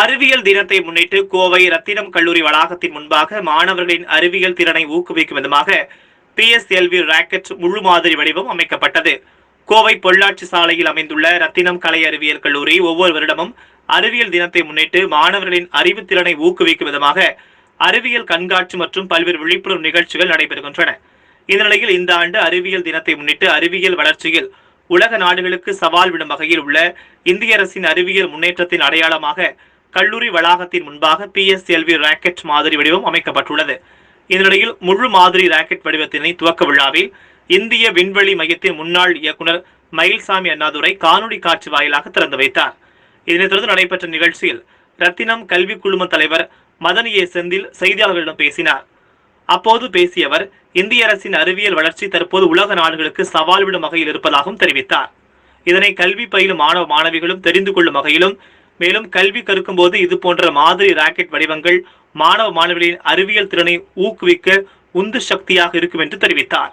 அறிவியல் தினத்தை முன்னிட்டு கோவை ரத்தினம் கல்லூரி வளாகத்தின் முன்பாக மாணவர்களின் அறிவியல் திறனை ஊக்குவிக்கும் விதமாக பிஎஸ்எல்வி ராக்கெட் முழு மாதிரி வடிவம் அமைக்கப்பட்டது. கோவை பொள்ளாச்சி சாலையில் அமைந்துள்ள ரத்தினம் கலை அறிவியல் கல்லூரி ஒவ்வொரு வருடமும் அறிவியல் தினத்தை முன்னிட்டு மாணவர்களின் அறிவுத்திறனை ஊக்குவிக்கும் விதமாக அறிவியல் கண்காட்சி மற்றும் பல்வேறு விழிப்புணர்வு நிகழ்ச்சிகள் நடைபெறுகின்றன. இந்த நிலையில் இந்த ஆண்டு அறிவியல் தினத்தை முன்னிட்டு அறிவியல் வளர்ச்சியில் உலக நாடுகளுக்கு சவால் விடும் வகையில் உள்ள இந்திய அரசின் அறிவியல் முன்னேற்றத்தின் அடையாளமாக கல்லூரி வளாகத்தின் முன்பாக பிஎஸ்எல்வி ராக்கெட் மாதிரி வடிவம் அமைக்கப்பட்டுள்ளது. இதனிடையில் முழு மாதிரி ராக்கெட் வடிவத்தினை துவக்க விழாவில் இந்திய விண்வெளி மையத்தின் முன்னாள் இயக்குனர் மயில்சாமி அண்ணாதுரை காணொலி காட்சி வாயிலாக திறந்து வைத்தார். இதனைத் தொடர்ந்து நடைபெற்ற நிகழ்ச்சியில் ரத்தினம் கல்வி குழும தலைவர் மதன் ஏ. செந்தில் செய்தியாளர்களிடம் பேசினார். அப்போது பேசிய அவர் இந்திய அரசின் அறிவியல் வளர்ச்சி தற்போது உலக நாடுகளுக்கு சவால் விடும் வகையில் இருப்பதாகவும் தெரிவித்தார். இதனை கல்வி பயிலும் மாணவ மாணவிகளும் தெரிந்து கொள்ளும் வகையிலும் மேலும் கல்வி கற்கும் போது இது போன்ற மாதிரி ராக்கெட் வடிவங்கள் மாணவ மாணவிகளின் அறிவியல் திறனை ஊக்குவிக்க உந்து சக்தியாக இருக்கும் என்று தெரிவித்தார்.